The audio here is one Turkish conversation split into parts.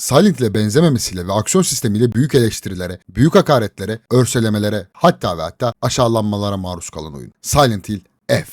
Silent ile benzememesiyle ve aksiyon sistemiyle büyük eleştirilere, büyük hakaretlere, örselemelere, hatta ve hatta aşağılanmalara maruz kalan oyun. Silent Hill F.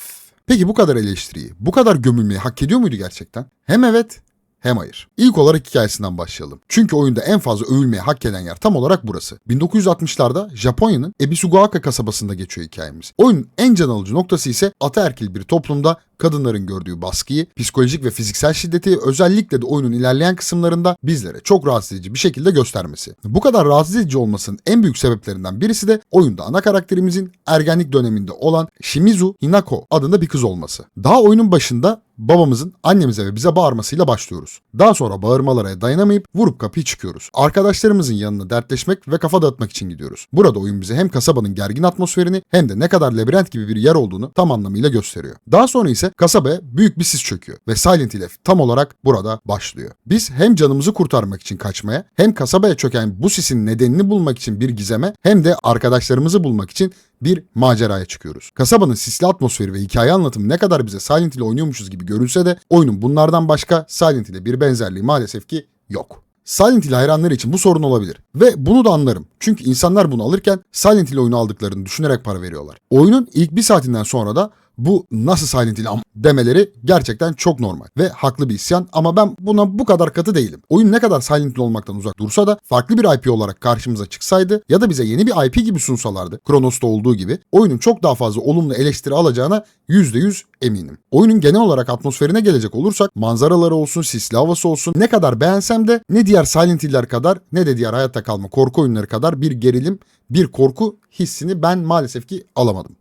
Peki bu kadar eleştiriyi, bu kadar gömülmeyi hak ediyor muydu gerçekten? Hem evet, hem hayır. İlk olarak hikayesinden başlayalım. Çünkü oyunda en fazla övülmeyi hak eden yer tam olarak burası. 1960'larda Japonya'nın Ebisugaoka kasabasında geçiyor hikayemiz. Oyunun en can alıcı noktası ise ataerkil bir toplumda kadınların gördüğü baskıyı, psikolojik ve fiziksel şiddeti özellikle de oyunun ilerleyen kısımlarında bizlere çok rahatsız edici bir şekilde göstermesi. Bu kadar rahatsız edici olmasının en büyük sebeplerinden birisi de oyunda ana karakterimizin ergenlik döneminde olan Shimizu Hinako adında bir kız olması. Daha oyunun başında babamızın annemize ve bize bağırmasıyla başlıyoruz. Daha sonra bağırmalara dayanamayıp vurup kapıyı çıkıyoruz. Arkadaşlarımızın yanına dertleşmek ve kafa dağıtmak için gidiyoruz. Burada oyun bize hem kasabanın gergin atmosferini hem de ne kadar labirent gibi bir yer olduğunu tam anlamıyla gösteriyor. Daha sonra ise kasabaya büyük bir sis çöküyor ve Silent Hill tam olarak burada başlıyor. Biz hem canımızı kurtarmak için kaçmaya hem kasabaya çöken bu sisin nedenini bulmak için bir gizeme hem de arkadaşlarımızı bulmak için bir maceraya çıkıyoruz. Kasabanın sisli atmosferi ve hikaye anlatımı ne kadar bize Silent Hill oynuyormuşuz gibi görünse de oyunun bunlardan başka Silent Hill'e bir benzerliği maalesef ki yok. Silent Hill hayranları için bu sorun olabilir. Ve bunu da anlarım. Çünkü insanlar bunu alırken Silent Hill oyunu aldıklarını düşünerek para veriyorlar. Oyunun ilk bir saatinden sonra da bu nasıl Silent Hill demeleri gerçekten çok normal ve haklı bir isyan ama ben buna bu kadar katı değilim. Oyun ne kadar Silent Hill olmaktan uzak dursa da farklı bir IP olarak karşımıza çıksaydı ya da bize yeni bir IP gibi sunsalardı Kronos'ta olduğu gibi oyunun çok daha fazla olumlu eleştiri alacağına %100 eminim. Oyunun genel olarak atmosferine gelecek olursak manzaraları olsun, sisli havası olsun ne kadar beğensem de ne diğer Silent Hill'ler kadar ne de diğer hayatta kalma korku oyunları kadar bir gerilim, bir korku hissini ben maalesef ki alamadım.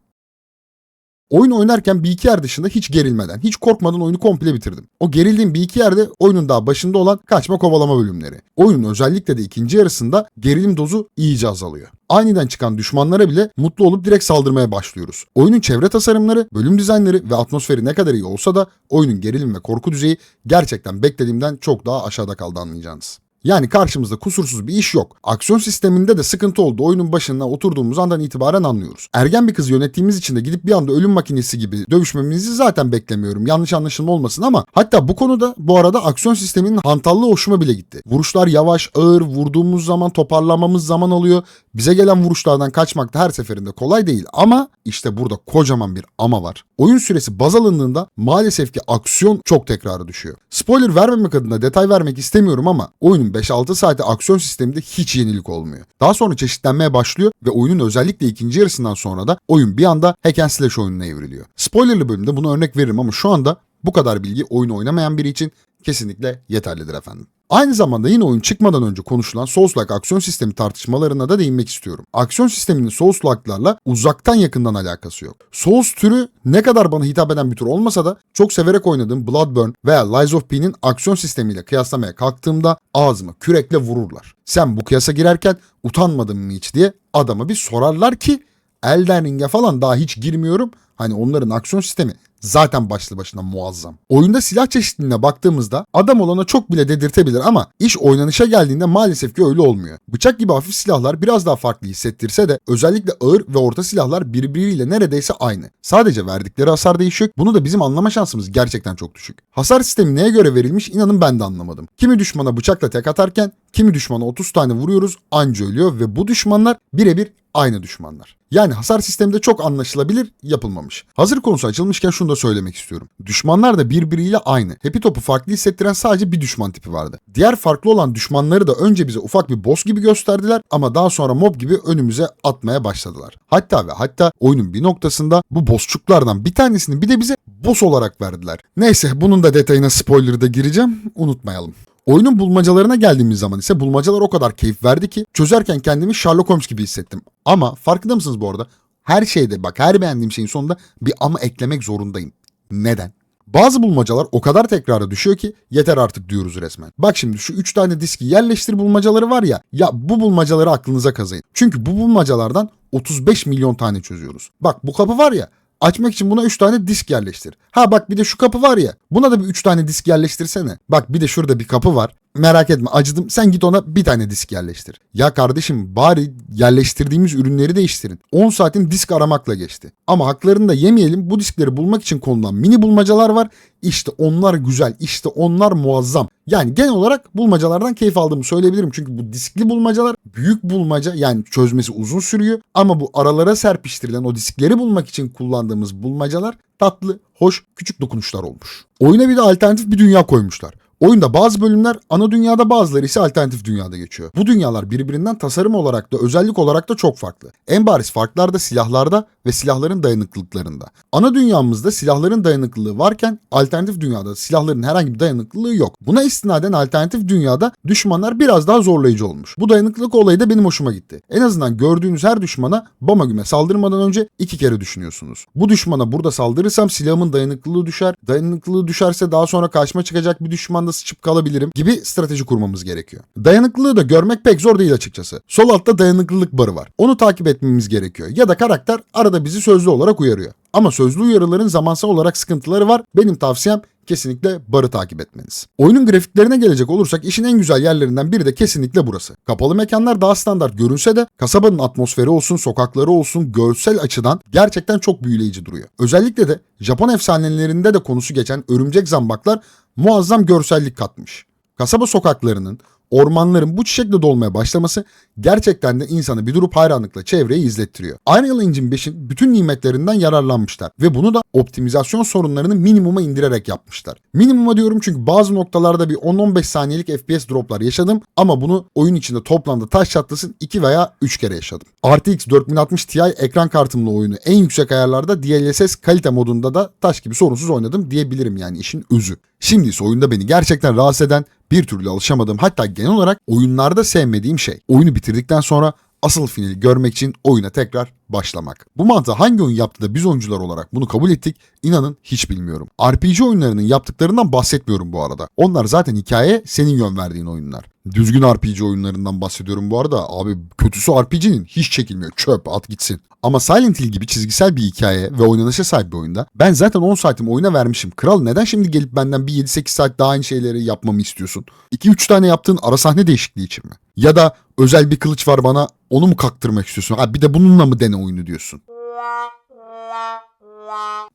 Oyun oynarken bir iki yer dışında hiç gerilmeden, hiç korkmadan oyunu komple bitirdim. O gerildiğim bir iki yerde oyunun daha başında olan kaçma kovalama bölümleri. Oyunun özellikle de ikinci yarısında gerilim dozu iyice azalıyor. Aniden çıkan düşmanlara bile mutlu olup direkt saldırmaya başlıyoruz. Oyunun çevre tasarımları, bölüm dizaynları ve atmosferi ne kadar iyi olsa da oyunun gerilim ve korku düzeyi gerçekten beklediğimden çok daha aşağıda kaldı anlayacağınız. Yani karşımızda kusursuz bir iş yok. Aksiyon sisteminde de sıkıntı oldu. Oyunun başına oturduğumuz andan itibaren anlıyoruz. Ergen bir kızı yönettiğimiz için de gidip bir anda ölüm makinesi gibi dövüşmemizi zaten beklemiyorum. Yanlış anlaşılma olmasın ama hatta bu konuda bu arada aksiyon sisteminin hantallığı hoşuma bile gitti. Vuruşlar yavaş, ağır, vurduğumuz zaman toparlamamız zaman alıyor. Bize gelen vuruşlardan kaçmak da her seferinde kolay değil ama işte burada kocaman bir ama var. Oyun süresi baz alındığında maalesef ki aksiyon çok tekrarı düşüyor. Spoiler vermemek adına detay vermek istemiyorum ama oyunun 5-6 saati aksiyon sisteminde hiç yenilik olmuyor. Daha sonra çeşitlenmeye başlıyor ve oyunun özellikle ikinci yarısından sonra da oyun bir anda hack and slash oyununa evriliyor. Spoilerlı bölümde buna örnek veririm ama şu anda bu kadar bilgi oyunu oynamayan biri için kesinlikle yeterlidir efendim. Aynı zamanda yine oyun çıkmadan önce konuşulan Souls-like aksiyon sistemi tartışmalarına da değinmek istiyorum. Aksiyon sisteminin Souls-like'larla uzaktan yakından alakası yok. Souls türü ne kadar bana hitap eden bir tür olmasa da çok severek oynadığım Bloodborne veya Lies of P'nin aksiyon sistemiyle kıyaslamaya kalktığımda ağzıma kürekle vururlar. Sen bu kıyasa girerken utanmadın mı hiç diye adama bir sorarlar ki Elden Ring'e falan daha hiç girmiyorum. Hani onların aksiyon sistemi zaten başlı başına muazzam. Oyunda silah çeşitliliğine baktığımızda adam olana çok bile dedirtebilir ama iş oynanışa geldiğinde maalesef ki öyle olmuyor. Bıçak gibi hafif silahlar biraz daha farklı hissettirse de özellikle ağır ve orta silahlar birbiriyle neredeyse aynı. Sadece verdikleri hasar değişiyor. Bunu da bizim anlama şansımız gerçekten çok düşük. Hasar sistemi neye göre verilmiş inanın ben de anlamadım. Kimi düşmana bıçakla tek atarken kimi düşmana 30 tane vuruyoruz anca ölüyor ve bu düşmanlar birebir aynı düşmanlar. Yani hasar sistemi de çok anlaşılabilir yapılmamış. Hazır konusu açılmışken şunu da söylemek istiyorum. Düşmanlar da birbiriyle aynı. Happy Top'u farklı hissettiren sadece bir düşman tipi vardı. Diğer farklı olan düşmanları da önce bize ufak bir boss gibi gösterdiler ama daha sonra mob gibi önümüze atmaya başladılar. Hatta ve hatta oyunun bir noktasında bu bossçuklardan bir tanesini bir de bize boss olarak verdiler. Neyse bunun da detayına spoiler'da gireceğim unutmayalım. Oyunun bulmacalarına geldiğimiz zaman ise bulmacalar o kadar keyif verdi ki çözerken kendimi Sherlock Holmes gibi hissettim. Ama farkında mısınız bu arada? Her şeyde bak her beğendiğim şeyin sonunda bir ama eklemek zorundayım. Neden? Bazı bulmacalar o kadar tekrara düşüyor ki yeter artık diyoruz resmen. Bak şimdi şu 3 tane diski yerleştir bulmacaları var ya ya bu bulmacaları aklınıza kazıyın. Çünkü bu bulmacalardan 35 milyon tane çözüyoruz. Bak bu kapı var ya Açmak için buna 3 tane disk yerleştir. Ha bak bir de şu kapı var ya. Buna da bir 3 tane disk yerleştirsene. Bak bir de şurada bir kapı var. Merak etme acıdım sen git ona bir tane disk yerleştir. Ya kardeşim bari yerleştirdiğimiz ürünleri değiştirin. 10 saatin disk aramakla geçti. Ama haklarını da yemeyelim bu diskleri bulmak için konulan mini bulmacalar var. İşte onlar güzel işte onlar muazzam. Yani genel olarak bulmacalardan keyif aldığımı söyleyebilirim. Çünkü bu diskli bulmacalar büyük bulmaca yani çözmesi uzun sürüyor. Ama bu aralara serpiştirilen o diskleri bulmak için kullandığımız bulmacalar tatlı, hoş, küçük dokunuşlar olmuş. Oyuna bir de alternatif bir dünya koymuşlar. Oyunda bazı bölümler ana dünyada bazıları ise alternatif dünyada geçiyor. Bu dünyalar birbirinden tasarım olarak da özellik olarak da çok farklı. En bariz farklar da silahlarda ve silahların dayanıklılıklarında. Ana dünyamızda silahların dayanıklılığı varken alternatif dünyada silahların herhangi bir dayanıklılığı yok. Buna istinaden alternatif dünyada düşmanlar biraz daha zorlayıcı olmuş. Bu dayanıklılık olayı da benim hoşuma gitti. En azından gördüğünüz her düşmana bama güme saldırmadan önce iki kere düşünüyorsunuz. Bu düşmana burada saldırırsam silahımın dayanıklılığı düşer. Dayanıklılığı düşerse daha sonra karşıma çıkacak bir düşmanda sıçıp kalabilirim gibi strateji kurmamız gerekiyor. Dayanıklılığı da görmek pek zor değil açıkçası. Sol altta dayanıklılık barı var. Onu takip etmemiz gerekiyor. Ya da karakter arada bizi sözlü olarak uyarıyor. Ama sözlü uyarıların zamansal olarak sıkıntıları var. Benim tavsiyem kesinlikle barı takip etmeniz. Oyunun grafiklerine gelecek olursak işin en güzel yerlerinden biri de kesinlikle burası. Kapalı mekanlar daha standart görünse de kasabanın atmosferi olsun, sokakları olsun görsel açıdan gerçekten çok büyüleyici duruyor. Özellikle de Japon efsanelerinde de konusu geçen örümcek zambaklar muazzam görsellik katmış. Kasaba sokaklarının, ormanların bu çiçekle dolmaya başlaması gerçekten de insanı bir durup hayranlıkla çevreyi izlettiriyor. Unreal Engine 5'in bütün nimetlerinden yararlanmışlar ve bunu da optimizasyon sorunlarını minimuma indirerek yapmışlar. Minimuma diyorum çünkü bazı noktalarda bir 10-15 saniyelik FPS droplar yaşadım ama bunu oyun içinde toplamda taş çatlasın 2 veya 3 kere yaşadım. RTX 4060 Ti ekran kartımla oyunu en yüksek ayarlarda DLSS kalite modunda da taş gibi sorunsuz oynadım diyebilirim yani işin özü. Şimdi ise oyunda beni gerçekten rahatsız eden bir türlü alışamadığım hatta genel olarak oyunlarda sevmediğim şey. Oyunu bitirdikten sonra asıl finali görmek için oyuna tekrar başlamak. Bu mantığı hangi oyun yaptı da biz oyuncular olarak bunu kabul ettik inanın hiç bilmiyorum. RPG oyunlarının yaptıklarından bahsetmiyorum bu arada. Onlar zaten hikaye senin yön verdiğin oyunlar. Düzgün RPG oyunlarından bahsediyorum bu arada. Abi kötüsü RPG'nin hiç çekilmiyor. Çöp at gitsin. Ama Silent Hill gibi çizgisel bir hikaye ve oynanışa sahip bir oyunda ben zaten 10 saatimi oyuna vermişim. Kral neden şimdi gelip benden bir 7-8 saat daha aynı şeyleri yapmamı istiyorsun? 2-3 tane yaptığın ara sahne değişikliği için mi? Ya da özel bir kılıç var bana onu mu kaktırmak istiyorsun? Ha bir de bununla mı dene oyunu diyorsun?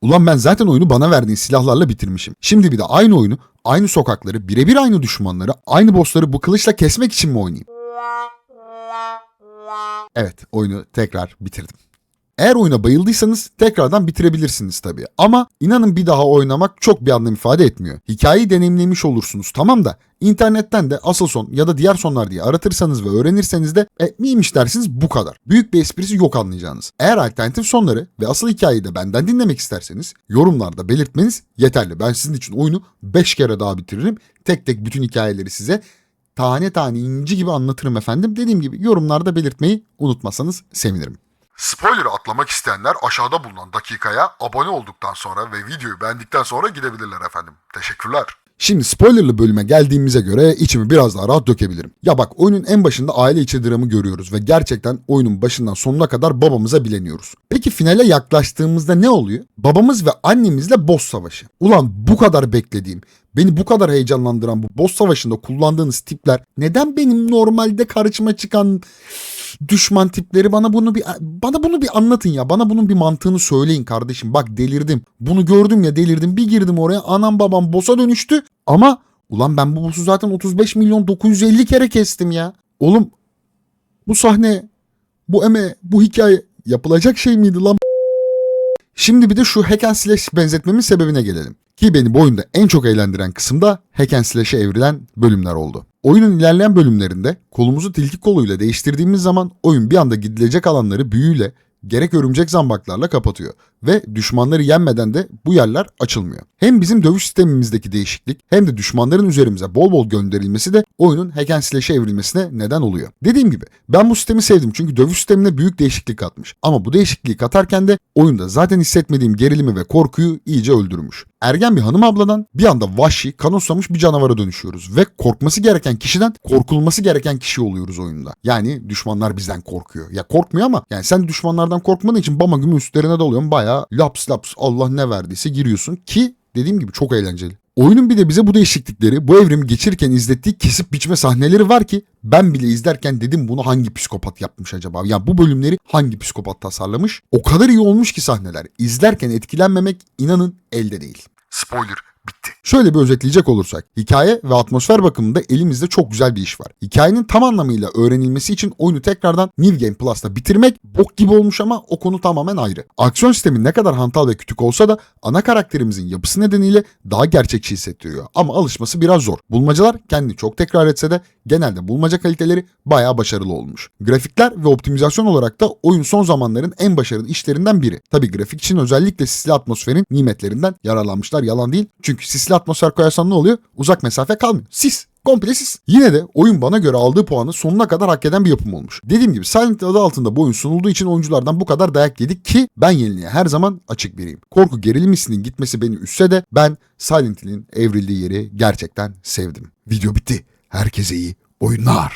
Ulan ben zaten oyunu bana verdiğin silahlarla bitirmişim. Şimdi bir de aynı oyunu, aynı sokakları, birebir aynı düşmanları, aynı bossları bu kılıçla kesmek için mi oynayayım? Evet, oyunu tekrar bitirdim. Eğer oyuna bayıldıysanız tekrardan bitirebilirsiniz tabii. Ama inanın bir daha oynamak çok bir anlam ifade etmiyor. Hikayeyi deneyimlemiş olursunuz tamam da internetten de asıl son ya da diğer sonlar diye aratırsanız ve öğrenirseniz de e, miymiş dersiniz bu kadar. Büyük bir esprisi yok anlayacağınız. Eğer alternatif sonları ve asıl hikayeyi de benden dinlemek isterseniz yorumlarda belirtmeniz yeterli. Ben sizin için oyunu 5 kere daha bitiririm. Tek tek bütün hikayeleri size tane tane inci gibi anlatırım efendim. Dediğim gibi yorumlarda belirtmeyi unutmasanız sevinirim. Spoiler'ı atlamak isteyenler aşağıda bulunan dakikaya abone olduktan sonra ve videoyu beğendikten sonra gidebilirler efendim. Teşekkürler. Şimdi spoilerlı bölüme geldiğimize göre içimi biraz daha rahat dökebilirim. Ya bak oyunun en başında aile içi dramı görüyoruz ve gerçekten oyunun başından sonuna kadar babamıza bileniyoruz. Peki finale yaklaştığımızda ne oluyor? Babamız ve annemizle boss savaşı. Ulan bu kadar beklediğim, beni bu kadar heyecanlandıran bu boss savaşında kullandığınız tipler neden benim normalde karşıma çıkan düşman tipleri bana bunu bir bana bunu bir anlatın ya. Bana bunun bir mantığını söyleyin kardeşim. Bak delirdim. Bunu gördüm ya delirdim. Bir girdim oraya anam babam boss'a dönüştü. Ama ulan ben bu boss'u zaten 35 milyon 950 kere kestim ya. Oğlum bu sahne, bu eme, bu hikaye yapılacak şey miydi lan? Şimdi bir de şu hack and slash benzetmemin sebebine gelelim. Ki beni bu oyunda en çok eğlendiren kısımda hack and slash'e evrilen bölümler oldu. Oyunun ilerleyen bölümlerinde kolumuzu tilki koluyla değiştirdiğimiz zaman oyun bir anda gidilecek alanları büyüyle gerek örümcek zambaklarla kapatıyor ve düşmanları yenmeden de bu yerler açılmıyor. Hem bizim dövüş sistemimizdeki değişiklik hem de düşmanların üzerimize bol bol gönderilmesi de oyunun hack and slash'e evrilmesine neden oluyor. Dediğim gibi ben bu sistemi sevdim çünkü dövüş sistemine büyük değişiklik katmış. Ama bu değişikliği katarken de oyunda zaten hissetmediğim gerilimi ve korkuyu iyice öldürmüş. Ergen bir hanım abladan bir anda vahşi, kanoslamış bir canavara dönüşüyoruz ve korkması gereken kişiden korkulması gereken kişi oluyoruz oyunda. Yani düşmanlar bizden korkuyor. Ya korkmuyor ama yani sen düşmanlardan korkmadığın için bama gümü üstlerine dalıyorsun bayağı laps laps Allah ne verdiyse giriyorsun ki dediğim gibi çok eğlenceli. Oyunun bir de bize bu değişiklikleri, bu evrimi geçirirken izlettiği kesip biçme sahneleri var ki ben bile izlerken dedim bunu hangi psikopat yapmış acaba? Ya bu bölümleri hangi psikopat tasarlamış? O kadar iyi olmuş ki sahneler. İzlerken etkilenmemek inanın elde değil. Spoiler bitti. Şöyle bir özetleyecek olursak, hikaye ve atmosfer bakımında elimizde çok güzel bir iş var. Hikayenin tam anlamıyla öğrenilmesi için oyunu tekrardan New Game Plus'ta bitirmek bok gibi olmuş ama o konu tamamen ayrı. Aksiyon sistemi ne kadar hantal ve küçük olsa da ana karakterimizin yapısı nedeniyle daha gerçekçi hissettiriyor. Ama alışması biraz zor. Bulmacalar kendini çok tekrar etse de genelde bulmaca kaliteleri bayağı başarılı olmuş. Grafikler ve optimizasyon olarak da oyun son zamanların en başarılı işlerinden biri. Tabi grafik için özellikle sisli atmosferin nimetlerinden yararlanmışlar yalan değil. Çünkü sisli atmosfer koyarsan ne oluyor? Uzak mesafe kalmıyor. Sis. Komple sis. Yine de oyun bana göre aldığı puanı sonuna kadar hak eden bir yapım olmuş. Dediğim gibi Silent Hill adı altında bu oyun sunulduğu için oyunculardan bu kadar dayak yedik ki ben yeniliğe her zaman açık biriyim. Korku gerilim hissinin gitmesi beni üstse de ben Silent Hill'in evrildiği yeri gerçekten sevdim. Video bitti. Herkese iyi oyunlar.